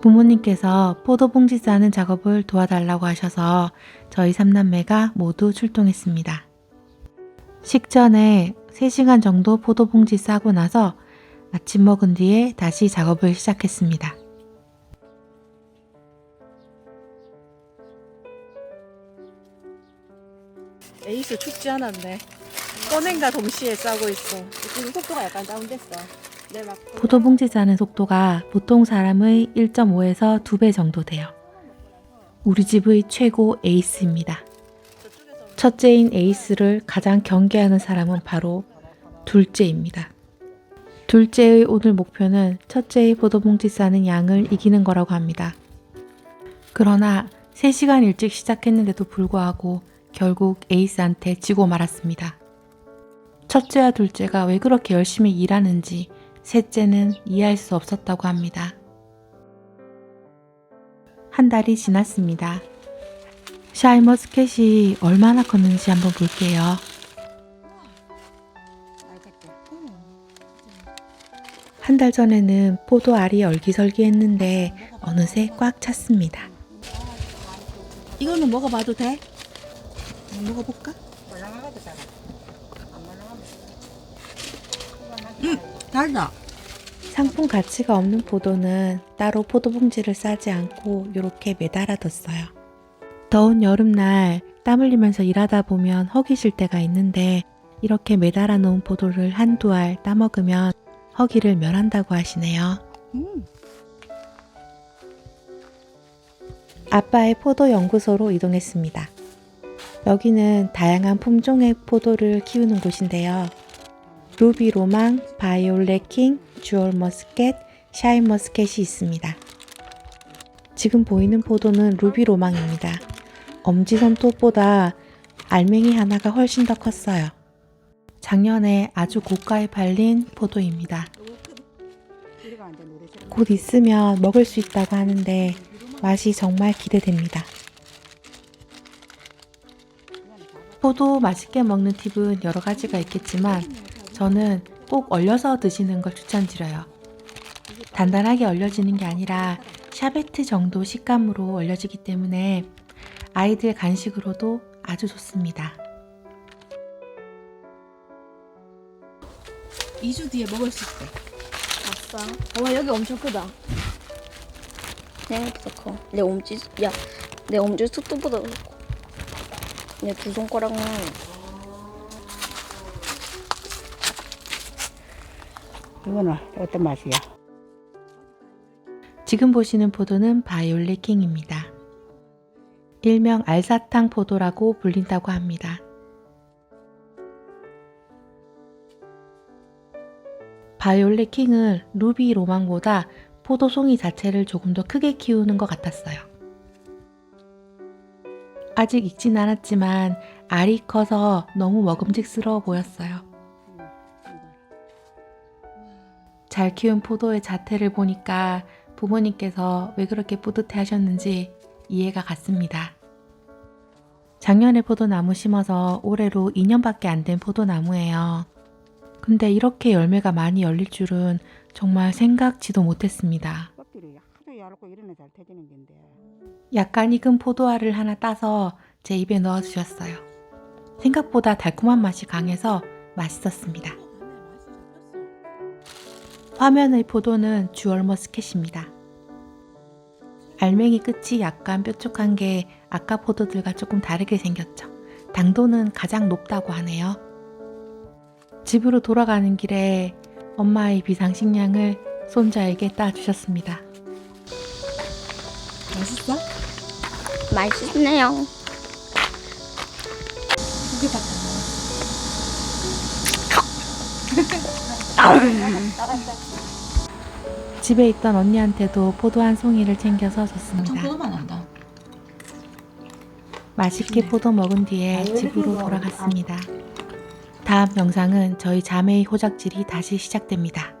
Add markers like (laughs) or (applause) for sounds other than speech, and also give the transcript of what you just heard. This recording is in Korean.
부모님께서 포도봉지 싸는 작업을 도와달라고 하셔서 저희 삼남매가 모두 출동했습니다. 식전에 3시간 정도 포도봉지 싸고 나서 아침 먹은 뒤에 다시 작업을 시작했습니다. 에이스 춥지 않았네. 꺼낸가 동시에 싸고 있어. 지금 속도가 약간 다운됐어. 포도봉지 싸는 속도가 보통 사람의 1.5에서 2배 정도 돼요. 우리 집의 최고 에이스입니다. 첫째인 에이스를 가장 경계하는 사람은 바로 둘째입니다. 둘째의 오늘 목표는 첫째의 포도봉지 싸는 양을 이기는 거라고 합니다. 그러나 3시간 일찍 시작했는데도 불구하고 결국 에이스한테 지고 말았습니다. 첫째와 둘째가 왜 그렇게 열심히 일하는지 셋째는 이해할 수 없었다고 합니다. 한 달이 지났습니다. 샤이머스켓이 얼마나 컸는지 한번 볼게요. 한 달 전에는 포도 알이 얼기설기 했는데 어느새 꽉 찼습니다. 이거는 먹어봐도 돼? 먹어볼까? 말랑하게 작아. 안 말랑하면. 음, 달다. 상품 가치가 없는 포도는 따로 포도 봉지를 싸지 않고 이렇게 매달아 뒀어요. 더운 여름날 땀 흘리면서 일하다 보면 허기질 때가 있는데 이렇게 매달아 놓은 포도를 한두 알 따먹으면 허기를 멸한다고 하시네요. 음. 아빠의 포도 연구소로 이동했습니다. 여기는 다양한 품종의 포도를 키우는 곳인데요. 루비 로망, 바이올렛 킹, 주얼 머스켓, 샤인 머스켓이 있습니다. 지금 보이는 포도는 루비 로망입니다. 엄지손톱보다 알맹이 하나가 훨씬 더 컸어요. 작년에 아주 고가에 팔린 포도입니다. 곧 있으면 먹을 수 있다고 하는데 맛이 정말 기대됩니다. 포도 맛있게 먹는 팁은 여러 가지가 있겠지만 저는 꼭 얼려서 드시는 걸 추천드려요. 단단하게 얼려지는 게 아니라 샤베트 정도 식감으로 얼려지기 때문에 아이들 간식으로도 아주 좋습니다. 2주 뒤에 먹을 수 있대. 아싸. 와 여기 엄청 크다. 생각보다 커. 내 엄지 야, 내 엄지 속도보다 커. 내 두 손가락은 이거는 어떤 맛이야? 지금 보시는 포도는 바이올렛 킹입니다. 일명 알사탕 포도라고 불린다고 합니다. 바이올렛 킹은 루비 로망보다 포도 송이 자체를 조금 더 크게 키우는 것 같았어요. 아직 익진 않았지만 알이 커서 너무 먹음직스러워 보였어요. 잘 키운 포도의 자태를 보니까 부모님께서 왜 그렇게 뿌듯해 하셨는지 이해가 갔습니다. 작년에 포도나무 심어서 올해로 2년밖에 안 된 포도나무예요. 근데 이렇게 열매가 많이 열릴 줄은 정말 생각지도 못했습니다. 약간 익은 포도알을 하나 따서 제 입에 넣어주셨어요. 생각보다 달콤한 맛이 강해서 맛있었습니다. 화면의 포도는 주얼 머스켓입니다. 알맹이 끝이 약간 뾰족한 게 아까 포도들과 조금 다르게 생겼죠. 당도는 가장 높다고 하네요. 집으로 돌아가는 길에 엄마의 비상식량을 손자에게 따주셨습니다. 맛있어? 맛있네요. 두개 (laughs) 밖에 집에 있던 언니한테도 포도 한 송이를 챙겨서 안 줬습니다. 나. 포도만 난다. 맛있게 포도 먹은 뒤에 집으로 돌아갔습니다. 다음 영상은 저희 자매의 호작질이 다시 시작됩니다.